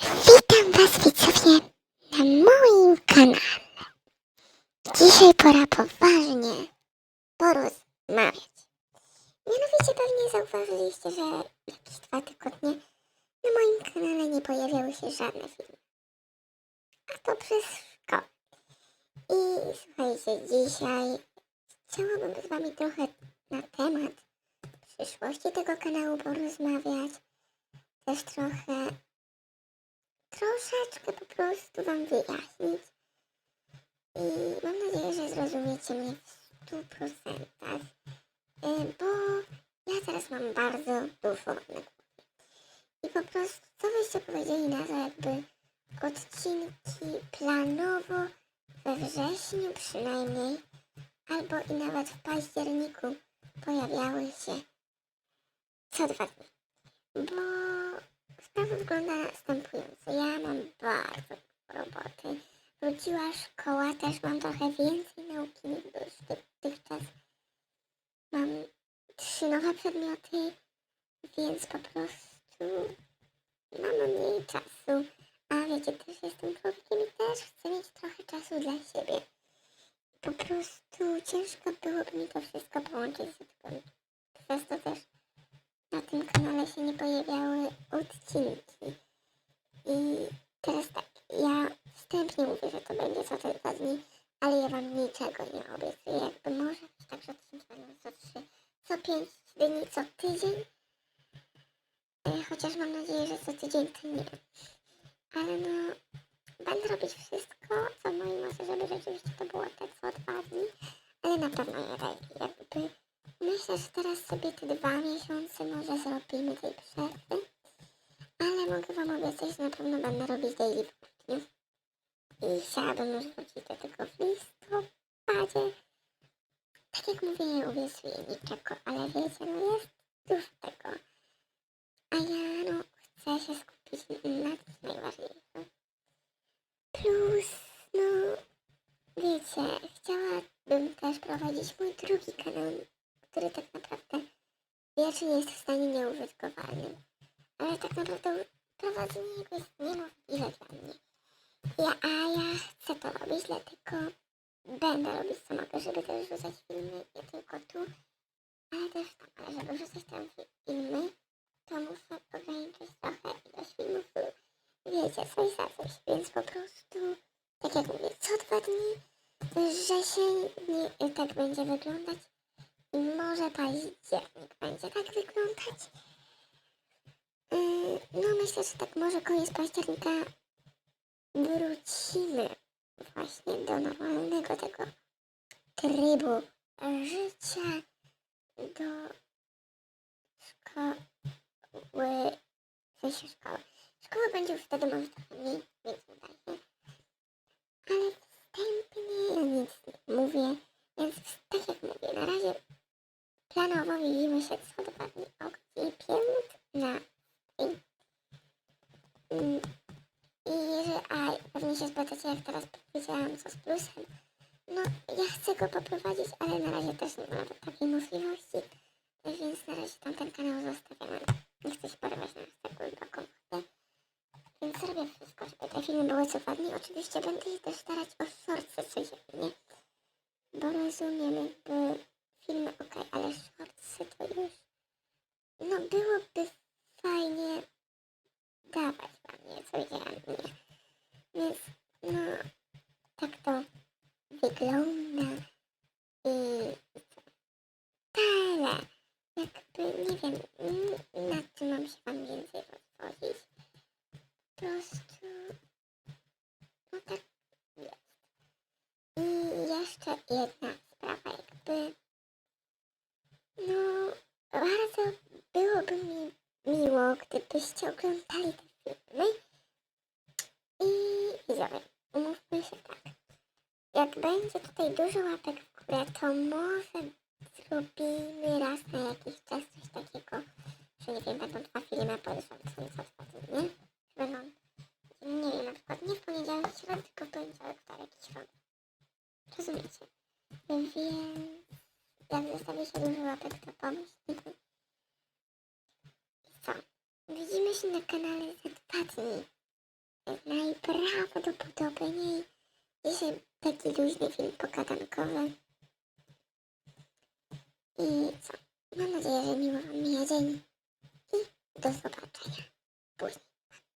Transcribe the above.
Witam Was widzowie na moim kanale. Dzisiaj pora poważnie porozmawiać. Mianowicie pewnie zauważyliście, że jakieś dwa tygodnie na moim kanale nie pojawiały się żadne filmy. A to przez szkołę. I słuchajcie, dzisiaj chciałabym z Wami trochę na temat przyszłości tego kanału porozmawiać. Też trochę troszeczkę po prostu Wam wyjaśnić. I mam nadzieję, że zrozumiecie mnie w stu procentach, Y, bo ja teraz mam bardzo dużo na głowie. I po prostu, co byście powiedzieli na to, jakby odcinki planowo we wrześniu przynajmniej, albo i nawet w październiku pojawiały się co dwa dni. Bo sprawa wygląda następująco. Ja bardzo roboty. Wróciła szkoła, też mam trochę więcej nauki niż dotychczas. Mam trzy nowe przedmioty, więc po prostu mam mniej czasu. A wiecie, też jestem człowiekiem i też chcę mieć trochę czasu dla siebie. Po prostu ciężko byłoby mi to wszystko połączyć z tym. Przez to też na tym kanale się nie pojawiały odcinki. I teraz tak, ja wstępnie mówię, że to będzie co te dwa dni, ale ja wam niczego nie obiecuję. Jakby może być tak, że odcinki będą co trzy, co pięć dni, co tydzień. E, Chociaż mam nadzieję, że co tydzień to nie. Ale no, będę robić wszystko, co w mojej mocy, żeby rzeczywiście to było te co dwa dni. Ale na pewno nie tak jakby Myślę, że teraz sobie te dwa miesiące może zrobimy tej przerwy. Że na pewno będę robić daily grudniu. I chciałabym już wrócić do tego w listopadzie. Tak jak mówię, obiecuję niczego, ale wiecie, no jest dużo tego. A ja no chcę się skupić na tym najważniejszym. Plus, no wiecie, chciałabym też prowadzić mój drugi kanał który tak naprawdę pierwszy nie jest w stanie nieużytkowalnym. Ale tak naprawdę prowadzenie jego jest niemożliwe dla mnie. Ja, a ja chcę to robić, dlatego będę robić co mogę, żeby też rzucać filmy nie tylko tu, ale też tam. Ale żeby rzucać tam fi- filmy, to muszę ograniczyć trochę ilość filmów. Wiecie, coś za coś. Więc po prostu, tak jak mówię, co dwa dni wrzesień nie, tak będzie wyglądać. I może październik będzie tak wyglądać. Myślę, że tak może koniec października wrócimy właśnie do normalnego tego trybu życia, do szkoły, w sensie szkoły. Szkoła będzie już wtedy może trochę mniej, więc uda się. Ale wstępnie ja nic nie mówię, więc tak jak mówię, na razie Planowo widzimy się co dwa dni o godzinie 15. Mm, I jeżeli, a spytacie, jak teraz powiedziałam, co z plusem. No, ja chcę go poprowadzić, ale na razie też nie ma takiej możliwości. Więc na razie tam ten kanał zostawiam. Nie chcę się porywać na tak głęboką wodę. Więc robię wszystko, żeby te filmy były co dwa dni. Oczywiście będę się też starać o shortsy codziennie. Bo rozumiem jakby filmy ok, ale shortsy to już. No byłoby fajnie dawać wam je codziennie. Więc no tak to wygląda. I tyle. Jakby nie wiem, n- nad czym mam się wam więcej rozwodzić. Po prostu no tak jest. I jeszcze jedna sprawa jakby no, bardzo byłoby mi miło, gdybyście oglądali te filmy. I widzowie, umówmy się tak. Jak będzie tutaj dużo łapek w górę, to może zrobimy raz na jakiś czas coś takiego, że nie wiem, będą dwa filmy po są co dni, nie? Będą, nie wiem, na przykład nie w poniedziałek tylko w poniedziałek, wtorek i środę. Rozumiecie? Więc jak zostawi się dużo łapek, to pomyślcie. I co? Widzimy się na kanale za dwa dni. najprawdopodobniej dzisiaj taki luźny film pogadankowy. I co? Mam nadzieję, że miło Wam dzień i do zobaczenia.